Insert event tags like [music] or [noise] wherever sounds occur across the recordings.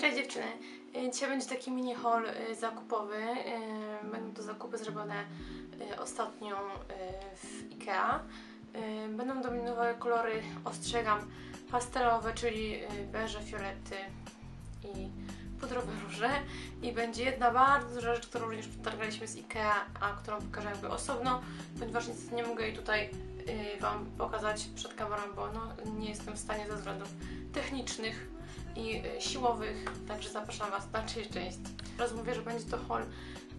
Cześć dziewczyny. Y, Dzisiaj będzie taki mini haul y, zakupowy. Y, Będą to zakupy zrobione ostatnio w IKEA. Będą dominowały kolory, ostrzegam, pastelowe, czyli beże, fiolety i pudrowe [laughs] róże. I będzie jedna bardzo duża rzecz, którą również potargaliśmy z IKEA, a którą pokażę jakby osobno, ponieważ niestety nie mogę jej tutaj Wam pokazać przed kamerą, bo no, nie jestem w stanie ze względów technicznych i y, siłowych, także zapraszam Was na część część. Teraz mówię, że będzie to haul,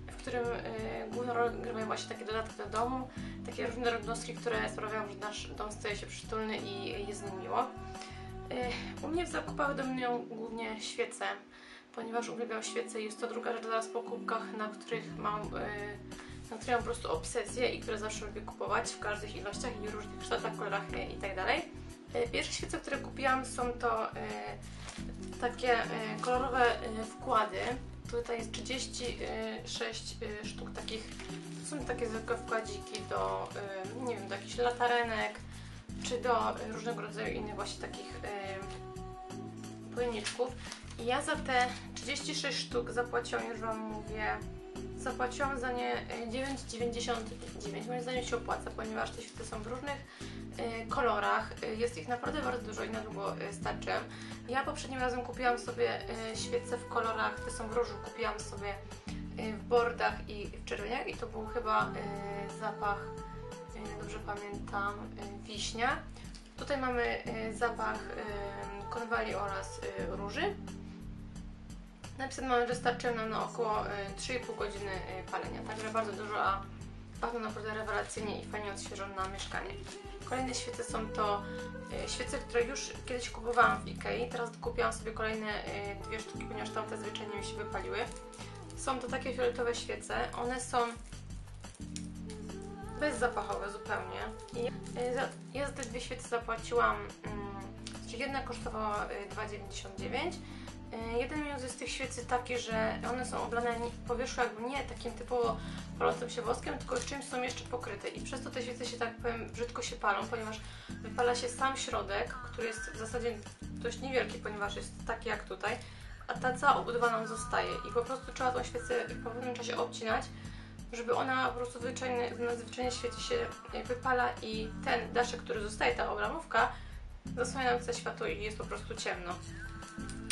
w którym y, główną rolę grywają właśnie takie dodatki do domu, takie różne drobnostki, które sprawiają, że nasz dom staje się przytulny i jest nim miło. Y, u mnie w zakupach dominują głównie świece, ponieważ uwielbiam świece jest to druga rzecz zaraz po kubkach, na których mam na które mam po prostu obsesję i które zawsze lubię kupować w każdych ilościach i różnych kształtach, kolorach y, i tak Pierwsze świece, które kupiłam są to takie y, kolorowe y, wkłady. Tutaj jest 36 y, sztuk takich, to są takie zwykłe wkładziki do, nie wiem, do jakichś latarenek, czy do różnego rodzaju innych właśnie takich pojemniczków. I ja za te 36 sztuk zapłaciłam, już Wam mówię, zapłaciłam za nie y, 9,99. Moim zdaniem się opłaca, ponieważ te świece są w różnych y, kolorach. Y, Jest ich naprawdę bardzo dużo i na długo starczy. Ja poprzednim razem kupiłam sobie świece w kolorach, te są w różu, kupiłam sobie w bordach i w czerwieniach i to był chyba zapach, dobrze pamiętam, wiśnia. Tutaj mamy zapach konwali oraz róży. Napisane mamy, że starczyło nam na około y, 3,5 godziny y, palenia, także bardzo dużo, a pachną naprawdę rewelacyjnie i fajnie odświeżą na mieszkanie. Kolejne świece są to y, świece, które już kiedyś kupowałam w Ikei, teraz kupiłam sobie kolejne y, dwie sztuki, ponieważ tamte zwyczajnie mi się wypaliły. Są to takie fioletowe świece, one są bezzapachowe zupełnie. I y, ja za te dwie świece zapłaciłam, mm, znaczy jedna kosztowała y, 2,99 Y, Jeden minus jest tych świecy taki, że one są oblane po wierzchu jakby nie takim typowo palącym się woskiem, tylko czymś są jeszcze pokryte i przez to te świece się tak powiem brzydko się palą, ponieważ wypala się sam środek, który jest w zasadzie dość niewielki, ponieważ jest taki jak tutaj, a ta cała obudowa nam zostaje i po prostu trzeba tą świecę po pewnym czasie obcinać, żeby ona po prostu zwyczajnie, na zwyczajnie się wypala i ten daszek, który zostaje, ta obramówka, zasłania nam całe światło i jest po prostu ciemno.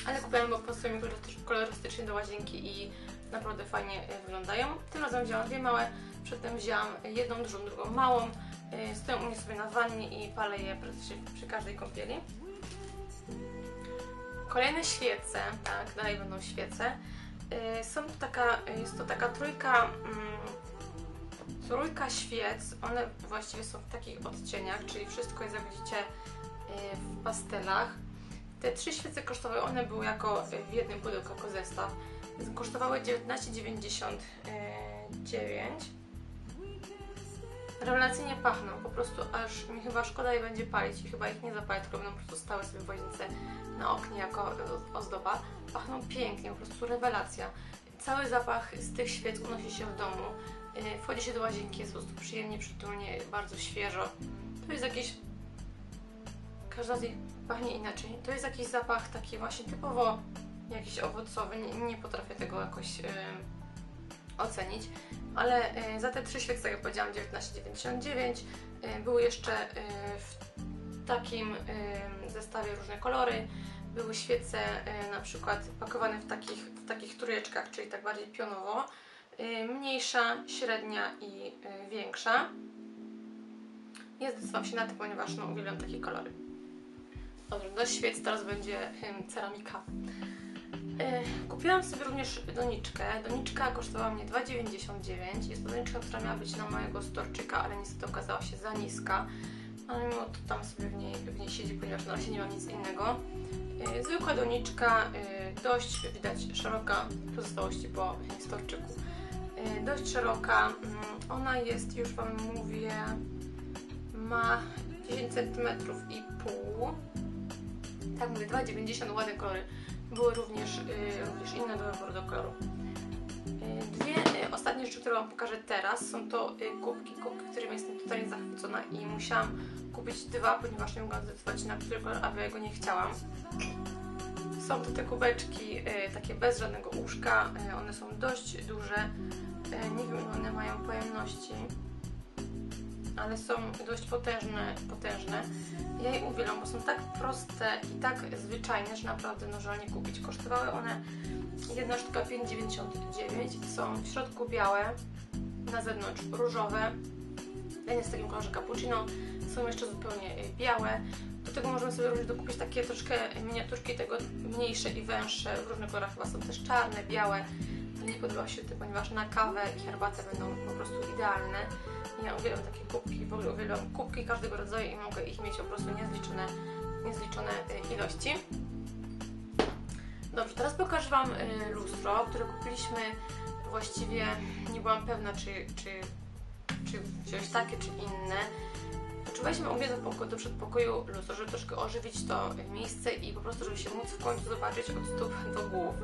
Ale kupiłam go sobie kolorystycznie do łazienki i naprawdę fajnie e, wyglądają. Tym razem wzięłam dwie małe, przedtem wzięłam jedną dużą, drugą małą. E, Stoją u mnie sobie na wannie i palę je praktycznie przy każdej kąpieli. Kolejne świece, tak, dalej będą świece. E, Są to taka, jest to taka trójka, mm, trójka świec. One właściwie są w takich odcieniach, czyli wszystko jest jak widzicie w pastelach. Te trzy świece kosztowały, one były jako y, w jednym pudełku jako zestaw. Kosztowały 19,99. Rewelacyjnie pachną, po prostu aż mi chyba szkoda je będzie palić i chyba ich nie zapalę, tylko będą po prostu stały sobie w łazience na oknie jako y, ozdoba. Pachną pięknie, po prostu rewelacja. Cały zapach z tych świec unosi się w domu. Wchodzi się do łazienki, jest po prostu przyjemnie, przytulnie, bardzo świeżo. To jest jakieś każda z nich pachnie inaczej. To jest jakiś zapach taki właśnie typowo jakiś owocowy, nie, nie potrafię tego jakoś ym, ocenić, ale y, za te trzy świece, tak jak powiedziałam, 19,99 y, były jeszcze y, w takim zestawie różne kolory. Były świece na przykład pakowane w takich, w takich trójeczkach, czyli tak bardziej pionowo. Mniejsza, średnia i większa. Ja zdecydowałam się na to, ponieważ no, uwielbiam takie kolory. Dobrze, do świec teraz będzie hmm, ceramika. E, kupiłam sobie również doniczkę. Doniczka kosztowała mnie 2,99. Jest to doniczka, która miała być na mojego storczyka, ale niestety okazała się za niska. Ale mimo to tam sobie w niej, w niej siedzi, ponieważ na razie nie mam nic innego. E, zwykła doniczka, e, dość widać szeroka pozostałości po storczyku. Dość szeroka. Mm, Ona jest, już Wam mówię, ma 10 cm i pół tak mówię, 2,90 ładne kolory. Były również, y, również inne do wyboru do koloru. Y, dwie y, ostatnie rzeczy, które Wam pokażę teraz, są to y, kubki, kubki, którymi jestem totalnie zachwycona i musiałam kupić dwa, ponieważ nie mogłam zdecydować na który kolor, a ja go nie chciałam. Są to te kubeczki takie bez żadnego łóżka. One są dość duże. Nie wiem one mają pojemności, ale są dość potężne. potężne. Ja je uwielbiam, bo są tak proste i tak zwyczajne, że naprawdę żal nie kupić. Kosztowały one jedna sztuka 5,99. Są w środku białe, na zewnątrz różowe. Ten jest w takim kolorze cappuccino. Są jeszcze zupełnie e, białe. Do tego możemy sobie również dokupić takie troszkę miniaturki tego mniejsze i węższe. W różnych kolorach chyba są też czarne, białe. Nie podoba się tym, ponieważ na kawę i herbatę będą po prostu idealne. Ja uwielbiam takie kubki, w ogóle uwielbiam kubki każdego rodzaju i mogę ich mieć po prostu niezliczone, niezliczone y, ilości. Dobrze, teraz pokażę Wam y, lustro, które kupiliśmy właściwie, nie byłam pewna czy, czy, czy wziąć takie czy inne. U mnie do, do przedpokoju lustro, żeby troszkę ożywić to miejsce i po prostu, żeby się móc w końcu zobaczyć od stóp do głów.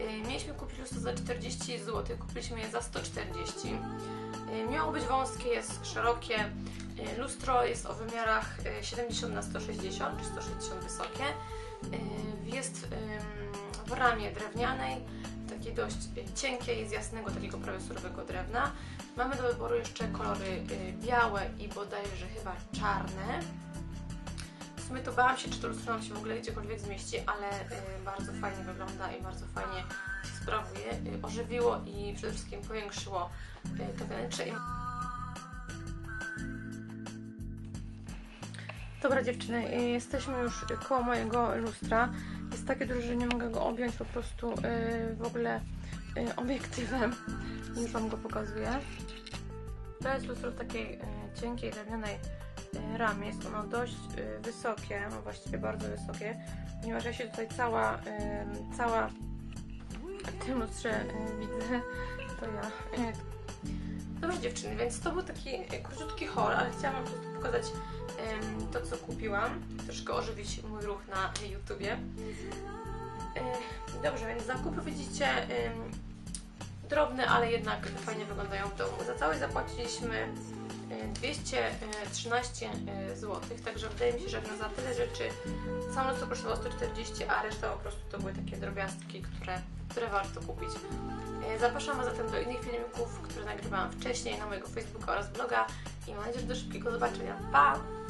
Y, Mieliśmy kupić lustro za 40 zł, kupiliśmy je za 140. Y, Miało być wąskie, jest szerokie. Y, Lustro jest o wymiarach y, 70 na 160 czy 160 wysokie. Jest w ramie drewnianej, takiej dość cienkiej, z jasnego, takiego prawie surowego drewna. Mamy do wyboru jeszcze kolory białe i bodajże chyba czarne. W sumie to bałam się, czy to lustro nam się w ogóle gdziekolwiek zmieści, ale y, bardzo fajnie wygląda i bardzo fajnie sprawuje. Y, ożywiło i przede wszystkim powiększyło y, to wnętrze. Dobra dziewczyny, jesteśmy już koło mojego lustra. Jest takie duże, że nie mogę go objąć po prostu w ogóle obiektywem. Już Wam go pokazuję. To jest lustro w takiej cienkiej, drewnianej y, ramie. Jest ono dość y, wysokie, no właściwie bardzo wysokie, ponieważ ja się tutaj cała, y, cała w tym lustrze y, widzę. To ja. Y. Dobrze dziewczyny, więc to był taki y, króciutki haul, ale chciałam po prostu pokazać to, co kupiłam. Troszkę ożywić mój ruch na YouTubie. Y, Dobrze, więc zakupy widzicie drobne, ale jednak fajnie wyglądają w domu. Za całość zapłaciliśmy y, 213 zł, także wydaje mi się, że na za tyle rzeczy samo lustro kosztowało 140, a reszta po prostu to były takie drobiazgi, które, które warto kupić. Y, Zapraszam Was zatem do innych filmików, które nagrywałam wcześniej na mojego Facebooka oraz bloga i mam nadzieję, że do szybkiego zobaczenia. Pa!